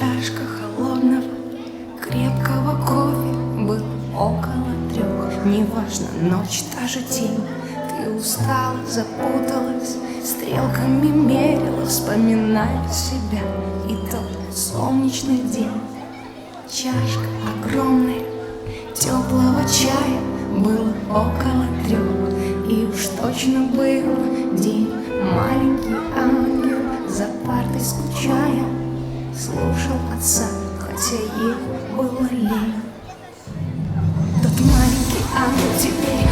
Чашка холодного, крепкого кофе Был около трех Неважно, ночь та же тень. Ты устала, запуталась Стрелками мерила, вспоминая себя. И тот солнечный день. Чашка огромная, теплого чая Было около трех И уж точно был день. Маленький ангел за партой скучая Слушал отца Хотя ей было лень. Тот маленький ангел теперь